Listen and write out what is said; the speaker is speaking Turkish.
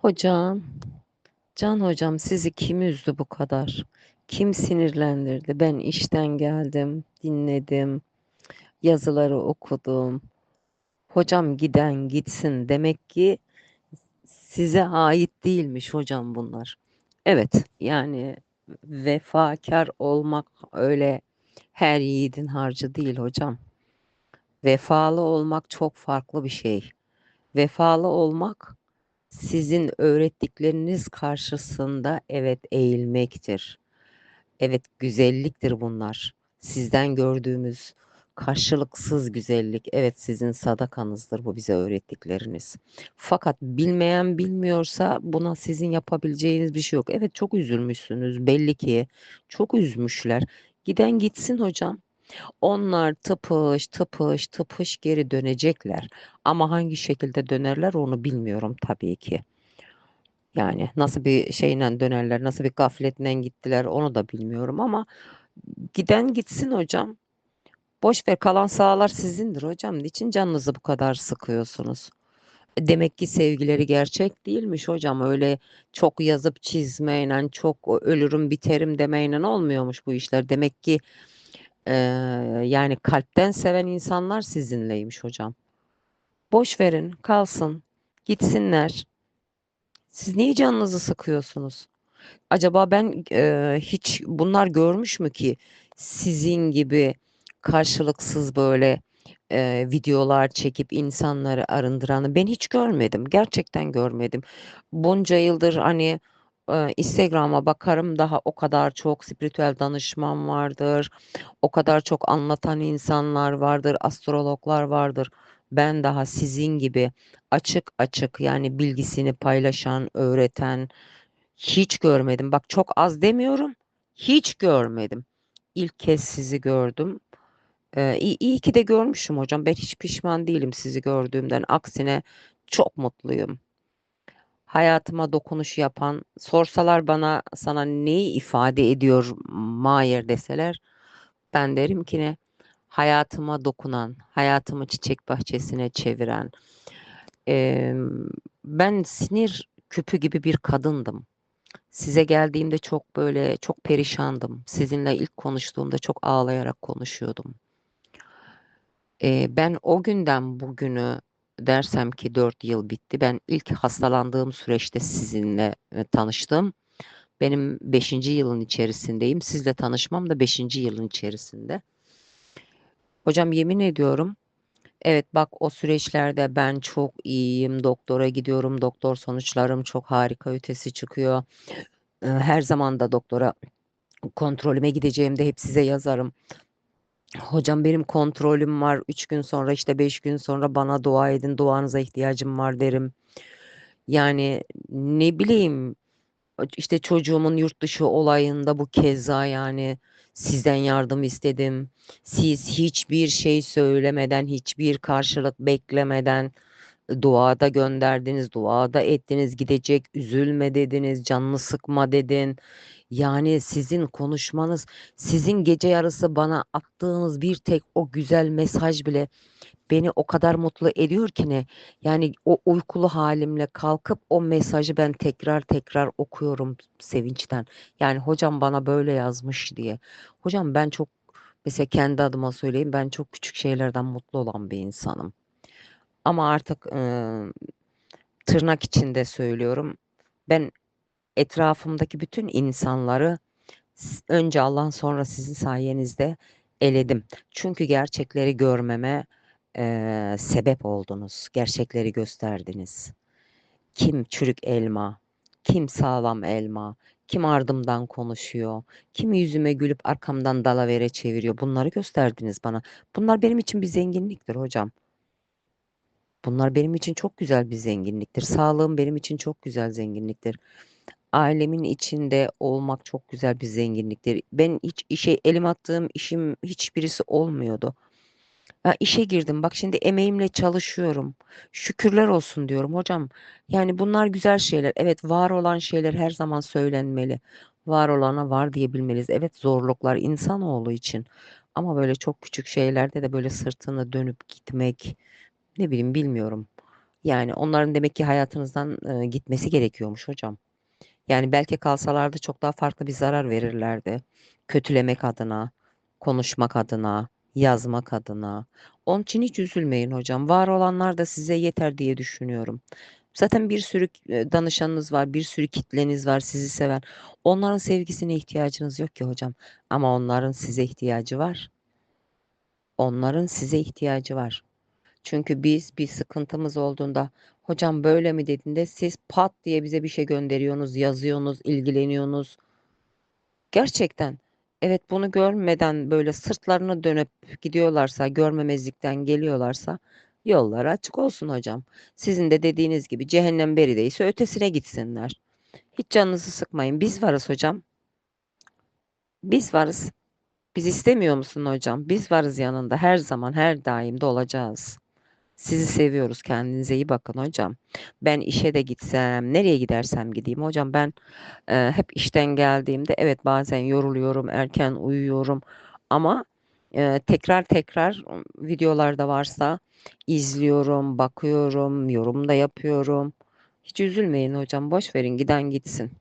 Hocam, Can hocam sizi kim üzdü bu kadar? Kim sinirlendirdi? Ben işten geldim, dinledim, yazıları okudum. Hocam giden gitsin. Demek ki size ait değilmiş hocam bunlar. Evet, yani vefakar olmak öyle her yiğidin harcı değil hocam. Vefalı olmak çok farklı bir şey. Vefalı olmak sizin öğrettikleriniz karşısında evet eğilmektir. Evet güzelliktir bunlar. Sizden gördüğümüz karşılıksız güzellik. Evet sizin sadakanızdır bu bize öğrettikleriniz. Fakat bilmeyen bilmiyorsa buna sizin yapabileceğiniz bir şey yok. Evet çok üzülmüşsünüz belli ki. Çok üzmüşler. Giden gitsin hocam. Onlar tıpış tıpış tıpış geri dönecekler. Ama hangi şekilde dönerler onu bilmiyorum tabii ki. Yani nasıl bir şeyle dönerler, nasıl bir gafletle gittiler onu da bilmiyorum ama giden gitsin hocam. Boş ver kalan sağlar sizindir hocam. Niçin canınızı bu kadar sıkıyorsunuz? Demek ki sevgileri gerçek değilmiş hocam. Öyle çok yazıp çizmeyle, çok ölürüm biterim demeyle olmuyormuş bu işler. Demek ki e, yani kalpten seven insanlar sizinleymiş hocam. Boş verin, kalsın, gitsinler. Siz niye canınızı sıkıyorsunuz? Acaba ben e, hiç bunlar görmüş mü ki sizin gibi karşılıksız böyle e, videolar çekip insanları arındıranı ben hiç görmedim. Gerçekten görmedim. Bunca yıldır hani Instagram'a bakarım daha o kadar çok spiritüel danışman vardır. O kadar çok anlatan insanlar vardır, astrologlar vardır. Ben daha sizin gibi açık açık yani bilgisini paylaşan, öğreten hiç görmedim. Bak çok az demiyorum. Hiç görmedim. İlk kez sizi gördüm. Ee, iyi, iyi ki de görmüşüm hocam. Ben hiç pişman değilim sizi gördüğümden. Aksine çok mutluyum. Hayatıma dokunuş yapan, sorsalar bana sana neyi ifade ediyor Mahir deseler, ben derim ki ne? Hayatıma dokunan, hayatımı çiçek bahçesine çeviren. Ee, ben sinir küpü gibi bir kadındım. Size geldiğimde çok böyle çok perişandım. Sizinle ilk konuştuğumda çok ağlayarak konuşuyordum. Ee, ben o günden bugünü dersem ki 4 yıl bitti. Ben ilk hastalandığım süreçte sizinle e, tanıştım. Benim 5. yılın içerisindeyim. Sizle tanışmam da 5. yılın içerisinde. Hocam yemin ediyorum. Evet bak o süreçlerde ben çok iyiyim. Doktora gidiyorum. Doktor sonuçlarım çok harika ötesi çıkıyor. Her zaman da doktora kontrolüme gideceğimde hep size yazarım. Hocam benim kontrolüm var. 3 gün sonra işte 5 gün sonra bana dua edin. Duanıza ihtiyacım var derim. Yani ne bileyim işte çocuğumun yurt dışı olayında bu keza yani sizden yardım istedim. Siz hiçbir şey söylemeden, hiçbir karşılık beklemeden duada gönderdiniz, duada ettiniz, gidecek, üzülme dediniz, canını sıkma dedin. Yani sizin konuşmanız, sizin gece yarısı bana attığınız bir tek o güzel mesaj bile beni o kadar mutlu ediyor ki ne? Yani o uykulu halimle kalkıp o mesajı ben tekrar tekrar okuyorum sevinçten. Yani hocam bana böyle yazmış diye. Hocam ben çok mesela kendi adıma söyleyeyim ben çok küçük şeylerden mutlu olan bir insanım. Ama artık ıı, tırnak içinde söylüyorum. Ben etrafımdaki bütün insanları önce Allah'ın sonra sizin sayenizde eledim. Çünkü gerçekleri görmeme eee, sebep oldunuz. Gerçekleri gösterdiniz. Kim çürük elma, kim sağlam elma, kim ardımdan konuşuyor, kim yüzüme gülüp arkamdan dalavere çeviriyor. Bunları gösterdiniz bana. Bunlar benim için bir zenginliktir hocam. Bunlar benim için çok güzel bir zenginliktir. Sağlığım benim için çok güzel zenginliktir. Ailemin içinde olmak çok güzel bir zenginliktir. Ben hiç işe elim attığım işim hiçbirisi olmuyordu. Ya işe girdim. Bak şimdi emeğimle çalışıyorum. Şükürler olsun diyorum hocam. Yani bunlar güzel şeyler. Evet var olan şeyler her zaman söylenmeli. Var olana var diyebilmeliyiz. Evet zorluklar insanoğlu için. Ama böyle çok küçük şeylerde de böyle sırtını dönüp gitmek ne bileyim bilmiyorum. Yani onların demek ki hayatınızdan e, gitmesi gerekiyormuş hocam. Yani belki kalsalardı çok daha farklı bir zarar verirlerdi. Kötülemek adına, konuşmak adına, yazmak adına. Onun için hiç üzülmeyin hocam. Var olanlar da size yeter diye düşünüyorum. Zaten bir sürü danışanınız var, bir sürü kitleniz var sizi seven. Onların sevgisine ihtiyacınız yok ki hocam. Ama onların size ihtiyacı var. Onların size ihtiyacı var. Çünkü biz bir sıkıntımız olduğunda hocam böyle mi dediğinde siz pat diye bize bir şey gönderiyorsunuz, yazıyorsunuz, ilgileniyorsunuz. Gerçekten evet bunu görmeden böyle sırtlarını dönüp gidiyorlarsa, görmemezlikten geliyorlarsa yolları açık olsun hocam. Sizin de dediğiniz gibi cehennem berideyse ötesine gitsinler. Hiç canınızı sıkmayın. Biz varız hocam. Biz varız. Biz istemiyor musun hocam? Biz varız yanında her zaman, her daim de olacağız. Sizi seviyoruz. Kendinize iyi bakın hocam. Ben işe de gitsem, nereye gidersem gideyim hocam ben e, hep işten geldiğimde evet bazen yoruluyorum, erken uyuyorum ama e, tekrar tekrar videolarda varsa izliyorum, bakıyorum, yorum da yapıyorum. Hiç üzülmeyin hocam. Boş verin giden gitsin.